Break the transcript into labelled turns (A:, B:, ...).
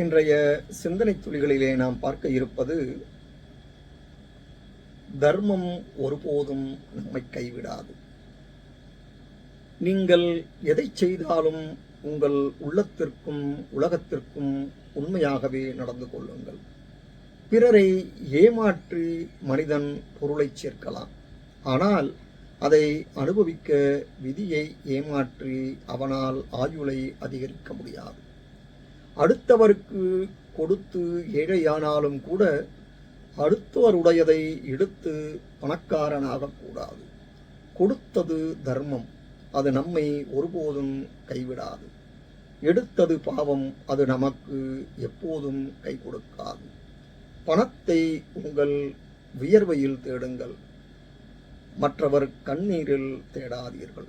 A: இன்றைய சிந்தனை துளிகளிலே நாம் பார்க்க இருப்பது தர்மம் ஒருபோதும் நம்மை கைவிடாது. நீங்கள் எதை செய்தாலும் உங்கள் உள்ளத்திற்கும் உலகத்திற்கும் உண்மையாகவே நடந்து கொள்ளுங்கள். பிறரை ஏமாற்றி மனிதன் பொருளை சேர்க்கலாம். ஆனால் அதை அனுபவிக்க விதியை ஏமாற்றி அவனால் ஆயுளை அதிகரிக்க முடியாது. அடுத்தவருக்கு கொடுத்து ஏழையானாலும் கூட அடுத்தவருடையதை எடுத்து பணக்காரனாகக் கூடாது. கொடுத்தது தர்மம் அது நம்மை ஒருபோதும் கைவிடாது. எடுத்தது பாவம் அது நமக்கு எப்போதும் கை கொடுக்காது. பணத்தை உங்கள் வியர்வையில் தேடுங்கள் மற்றவர் கண்ணீரில் தேடாதீர்கள்.